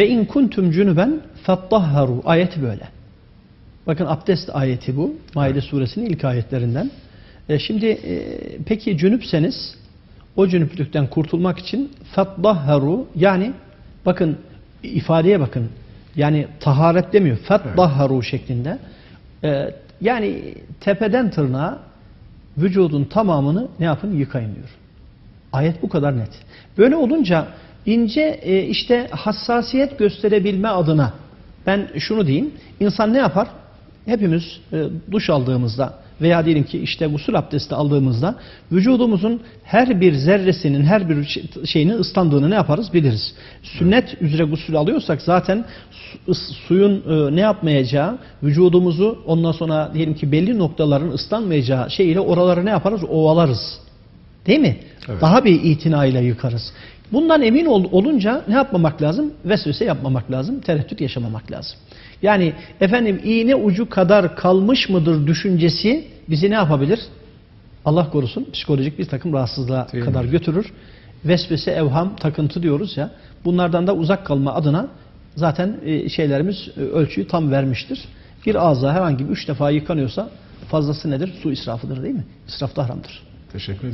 Ve in kuntum cunuben fattahharu ayeti böyle. Bakın abdest ayeti bu. Maide suresinin ilk ayetlerinden. E, şimdi e, peki cünüpseniz o cünüplükten kurtulmak için fattahharu yani bakın ifadeye bakın. Yani taharet demiyor. Fattahharu şeklinde. E, yani tepeden tırnağa vücudun tamamını ne yapın? Yıkayın diyor. Ayet bu kadar net. Böyle olunca ince e, işte hassasiyet gösterebilme adına ben şunu diyeyim. İnsan ne yapar? Hepimiz e, duş aldığımızda veya diyelim ki işte gusül abdesti aldığımızda vücudumuzun her bir zerresinin her bir şey- şeyini ıslandığını ne yaparız biliriz. Sünnet üzere gusül alıyorsak zaten suyun e, ne yapmayacağı vücudumuzu ondan sonra diyelim ki belli noktaların ıslanmayacağı şeyle oraları ne yaparız? Ovalarız. Değil mi? Evet. Daha bir itinayla yıkarız. Bundan emin ol- olunca ne yapmamak lazım? Vesvese yapmamak lazım. Tereddüt yaşamamak lazım. Yani efendim iğne ucu kadar kalmış mıdır düşüncesi bizi ne yapabilir? Allah korusun psikolojik bir takım rahatsızlığa Değil kadar mi? götürür. Vesvese, evham, takıntı diyoruz ya. Bunlardan da uzak kalma adına zaten e, şeylerimiz e, ölçüyü tam vermiştir. Bir ağza herhangi bir üç defa yıkanıyorsa fazlası nedir? Su israfıdır değil mi? İsraf da haramdır. Teşekkür ediyorum.